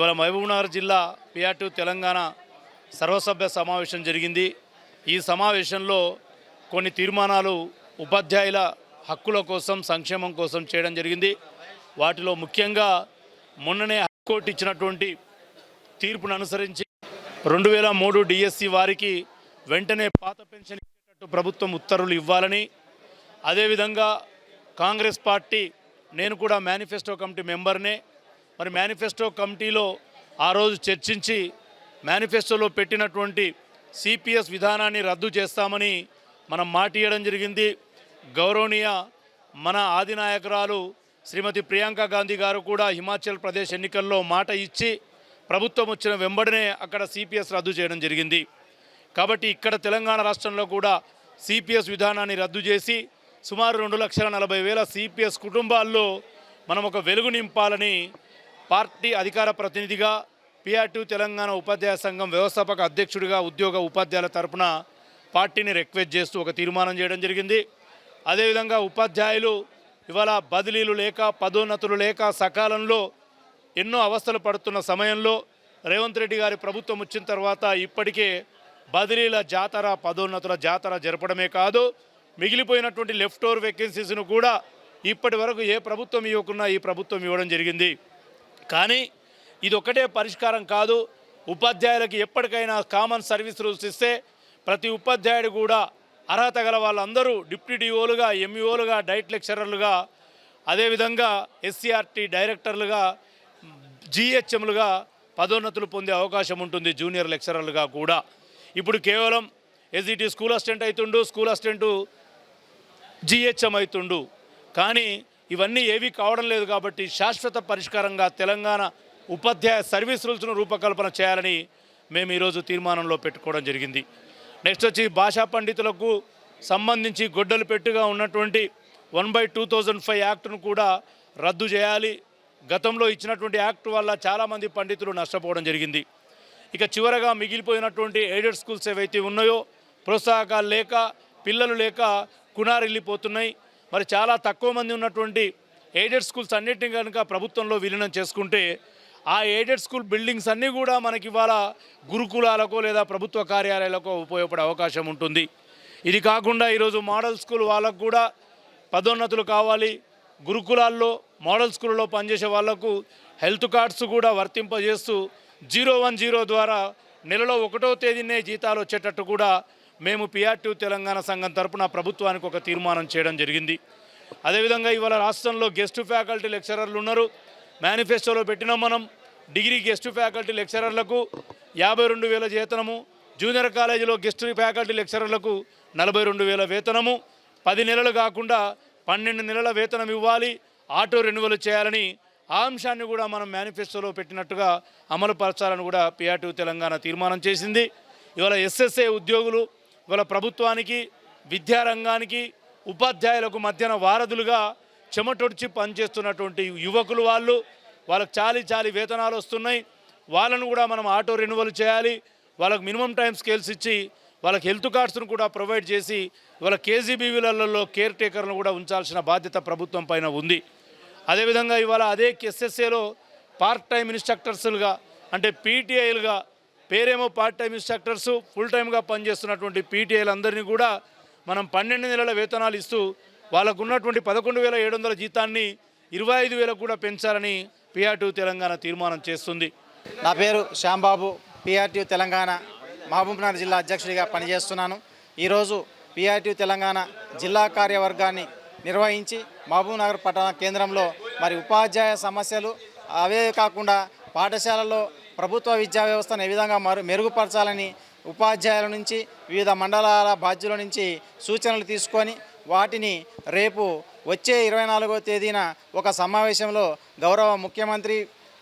ఇవాళ మహబూబ్నగర్ జిల్లా పిఆర్టీ తెలంగాణ సర్వసభ్య సమావేశం జరిగింది. ఈ సమావేశంలో కొన్ని తీర్మానాలు ఉపాధ్యాయుల హక్కుల కోసం సంక్షేమం కోసం చేయడం జరిగింది. వాటిలో ముఖ్యంగా మొన్ననే హైకోర్టు ఇచ్చినటువంటి తీర్పును అనుసరించి రెండు వేల మూడు డిఎస్సి వారికి వెంటనే పాత పెన్షన్ ఇచ్చేటట్టు ప్రభుత్వం ఉత్తర్వులు ఇవ్వాలని అదేవిధంగా కాంగ్రెస్ పార్టీ నేను కూడా మేనిఫెస్టో కమిటీ మెంబర్నే మరి మేనిఫెస్టో కమిటీలో ఆ రోజు చర్చించి మేనిఫెస్టోలో పెట్టినటువంటి సిపిఎస్ విధానాన్ని రద్దు చేస్తామని మనం మాట ఇవ్వడం జరిగింది. గౌరవనీయ మన ఆదినాయకురాలు శ్రీమతి ప్రియాంక గాంధీ గారు కూడా హిమాచల్ ప్రదేశ్ ఎన్నికల్లో మాట ఇచ్చి ప్రభుత్వం వచ్చిన వెంబడినే అక్కడ సిపిఎస్ రద్దు చేయడం జరిగింది. కాబట్టి ఇక్కడ తెలంగాణ రాష్ట్రంలో కూడా సిపిఎస్ విధానాన్ని రద్దు చేసి సుమారు రెండు లక్షల నలభై వేల సిపిఎస్ కుటుంబాల్లో మనం ఒక వెలుగు నింపాలని పార్టీ అధికార ప్రతినిధిగా పిఆర్టీ తెలంగాణ ఉపాధ్యాయ సంఘం వ్యవస్థాపక అధ్యక్షుడిగా ఉద్యోగ ఉపాధ్యాయుల తరపున పార్టీని రిక్వెస్ట్ చేస్తూ ఒక తీర్మానం చేయడం జరిగింది. అదేవిధంగా ఉపాధ్యాయులు ఇవాళ బదిలీలు లేక పదోన్నతులు లేక సకాలంలో ఎన్నో అవస్థలు పడుతున్న సమయంలో రేవంత్ రెడ్డి గారి ప్రభుత్వం వచ్చిన తర్వాత ఇప్పటికే బదిలీల జాతర పదోన్నతుల జాతర జరపడమే కాదు మిగిలిపోయినటువంటి లెఫ్ట్ ఓవర్ వేకెన్సీస్ను కూడా ఇప్పటి వరకు ఏ ప్రభుత్వం ఇవ్వకున్నా ఈ ప్రభుత్వం ఇవ్వడం జరిగింది. కానీ ఇది ఒకటే పరిష్కారం కాదు. ఉపాధ్యాయులకి ఎప్పటికైనా కామన్ సర్వీస్ రూల్స్ ఇస్తే ప్రతి ఉపాధ్యాయుడు కూడా అర్హత గల వాళ్ళందరూ డిప్యూటీ డిఓలుగా ఎంఈఓలుగా డైట్ లెక్చరర్లుగా అదేవిధంగా ఎస్సీఆర్టీ డైరెక్టర్లుగా జిహెచ్ఎంలుగా పదోన్నతులు పొందే అవకాశం ఉంటుంది జూనియర్ లెక్చరర్లుగా కూడా. ఇప్పుడు కేవలం ఎస్జిటి స్కూల్ అసిస్టెంట్ అవుతుండు స్కూల్ అసిస్టెంటు జిహెచ్ఎం అవుతుండు కానీ ఇవన్నీ ఏవి కావడం లేదు కాబట్టి శాశ్వత పరిష్కారంగా తెలంగాణ ఉపాధ్యాయ సర్వీస్ రూల్స్ను రూపకల్పన చేయాలని మేము ఈరోజు తీర్మానంలో పెట్టుకోవడం జరిగింది. నెక్స్ట్ వచ్చి భాషా పండితులకు సంబంధించి గొడ్డలు పెట్టుగా ఉన్నటువంటి one by two thousand five యాక్ట్ను కూడా రద్దు చేయాలి. గతంలో ఇచ్చినటువంటి యాక్ట్ వల్ల చాలామంది పండితులు నష్టపోవడం జరిగింది. ఇక చివరగా మిగిలిపోయినటువంటి ఎయిడెడ్ స్కూల్స్ ఏవైతే ఉన్నాయో ప్రోత్సాహకాలు లేక పిల్లలు లేక కునారిల్లిపోతున్నాయి. మరి చాలా తక్కువ మంది ఉన్నటువంటి ఎయిడెడ్ స్కూల్స్ అన్నిటిని కనుక ప్రభుత్వంలో విలీనం చేసుకుంటే ఆ ఎయిడెడ్ స్కూల్ బిల్డింగ్స్ అన్నీ కూడా మనకి ఇవాళ గురుకులాలకో లేదా ప్రభుత్వ కార్యాలయాలకో ఉపయోగపడే అవకాశం ఉంటుంది. ఇది కాకుండా ఈరోజు మోడల్ స్కూల్ వాళ్ళకు కూడా పదోన్నతులు కావాలి. గురుకులాల్లో మోడల్ స్కూల్లో పనిచేసే వాళ్ళకు హెల్త్ కార్డ్స్ కూడా వర్తింపజేస్తూ జీరో వన్ జీరో ద్వారా నెలలో ఒకటో తేదీనే జీతాలు వచ్చేటట్టు కూడా మేము పిఆర్టీ తెలంగాణ సంఘం తరపున ప్రభుత్వానికి ఒక తీర్మానం చేయడం జరిగింది. అదేవిధంగా ఇవాళ రాష్ట్రంలో గెస్ట్ ఫ్యాకల్టీ లెక్చరర్లు ఉన్నారు. మేనిఫెస్టోలో పెట్టినాం మనం. డిగ్రీ గెస్ట్ ఫ్యాకల్టీ లెక్చరర్లకు యాభై రెండు వేల వేతనము. జూనియర్ కాలేజీలో గెస్ట్ ఫ్యాకల్టీ లెక్చరర్లకు నలభై రెండు వేల వేతనము. పది నెలలు కాకుండా పన్నెండు నెలల వేతనం ఇవ్వాలి. ఆటో రెన్యువల్ చేయాలని ఆ అంశాన్ని కూడా మనం మేనిఫెస్టోలో పెట్టినట్టుగా అమలుపరచాలని కూడా పిఆర్టీ తెలంగాణ తీర్మానం చేసింది. ఇవాళ ఎస్ఎస్ఏ ఉద్యోగులు ఇవాళ ప్రభుత్వానికి విద్యారంగానికి ఉపాధ్యాయులకు మధ్యన వారధులుగా చెమటొడిచి పనిచేస్తున్నటువంటి యువకులు వాళ్ళు వాళ్ళకి చాలి చాలి వేతనాలు వస్తున్నాయి. వాళ్ళను కూడా మనం ఆటో రెన్యువల్ చేయాలి. వాళ్ళకి మినిమం టైం స్కేల్స్ ఇచ్చి వాళ్ళకి హెల్త్ కార్డ్స్ను కూడా ప్రొవైడ్ చేసి వాళ్ళ కేజీబీవీలలో కేర్ టేకర్లను కూడా ఉంచాల్సిన బాధ్యత ప్రభుత్వం పైన ఉంది. అదేవిధంగా ఇవాళ అదే ఎస్ఎస్ఏలో పార్ట్ టైం ఇన్స్ట్రక్టర్స్లుగా అంటే పీటీఐలుగా పేరేమో పార్ట్ టైం ఇన్స్ట్రక్టర్స్ ఫుల్ టైమ్గా పనిచేస్తున్నటువంటి పీటీఐలందరినీ కూడా మనం పన్నెండు నెలల వేతనాలు ఇస్తూ వాళ్ళకు ఉన్నటువంటి పదకొండు వేల ఏడు వందల జీతాన్ని ఇరవై ఐదు వేలకు కూడా పెంచాలని పిఆర్టీ తెలంగాణ తీర్మానం చేస్తుంది. నా పేరు శ్యాంబాబు పిఆర్టీ తెలంగాణ మహబూబ్నగర్ జిల్లా అధ్యక్షుడిగా పనిచేస్తున్నాను. ఈరోజు పిఆర్టీ తెలంగాణ జిల్లా కార్యవర్గాన్ని నిర్వహించి మహబూబ్నగర్ పట్టణ కేంద్రంలో మరి ఉపాధ్యాయ సమస్యలు అవే కాకుండా పాఠశాలలో ప్రభుత్వ విద్యా వ్యవస్థను ఏ విధంగా మరు మెరుగుపరచాలని ఉపాధ్యాయుల నుంచి వివిధ మండలాల బాధ్యుల నుంచి సూచనలు తీసుకొని వాటిని రేపు వచ్చే ఇరవై నాలుగో తేదీన ఒక సమావేశంలో గౌరవ ముఖ్యమంత్రి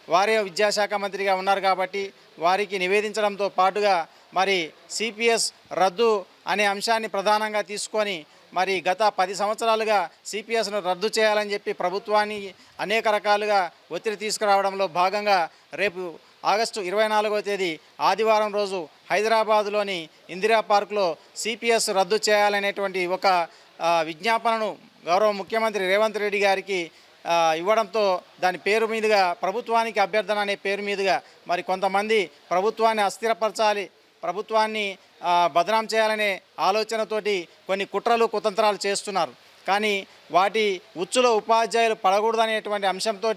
వారే విద్యాశాఖ మంత్రిగా ఉన్నారు కాబట్టి వారికి నివేదించడంతో పాటుగా మరి సిపిఎస్ రద్దు అనే అంశాన్ని ప్రధానంగా తీసుకొని మరి గత పది సంవత్సరాలుగా సిపిఎస్ను రద్దు చేయాలని చెప్పి ప్రభుత్వాన్ని అనేక రకాలుగా ఒత్తిడి తీసుకురావడంలో భాగంగా రేపు ఆగస్టు ఇరవై నాలుగవ తేదీ ఆదివారం రోజు హైదరాబాదులోని ఇందిరా పార్కులో సిపిఎస్ రద్దు చేయాలనేటువంటి ఒక విజ్ఞాపనను గౌరవ ముఖ్యమంత్రి రేవంత్ రెడ్డి గారికి ఇవ్వడంతో దాని పేరు మీదుగా ప్రభుత్వానికి అభ్యర్థన అనే పేరు మీదుగా మరి కొంతమంది ప్రభుత్వాన్ని అస్థిరపరచాలి ప్రభుత్వాన్ని బదనాం చేయాలనే ఆలోచనతోటి కొన్ని కుట్రలు కుతంత్రాలు చేస్తున్నారు. కానీ వాటి ఉచ్చులో ఉపాధ్యాయులు పడకూడదనేటువంటి అంశంతో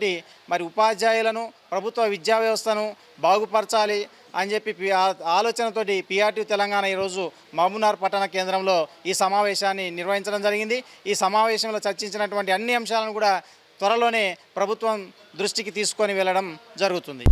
మరి ఉపాధ్యాయులను ప్రభుత్వ విద్యా వ్యవస్థను బాగుపరచాలి అని చెప్పి పి- ఆ- ఆలోచనతోటి పిఆర్టీ తెలంగాణ ఈరోజు మహబూబ్నగర్ పట్టణ కేంద్రంలో ఈ సమావేశాన్ని నిర్వహించడం జరిగింది. ఈ సమావేశంలో చర్చించినటువంటి అన్ని అంశాలను కూడా త్వరలోనే ప్రభుత్వం దృష్టికి తీసుకొని వెళ్ళడం జరుగుతుంది.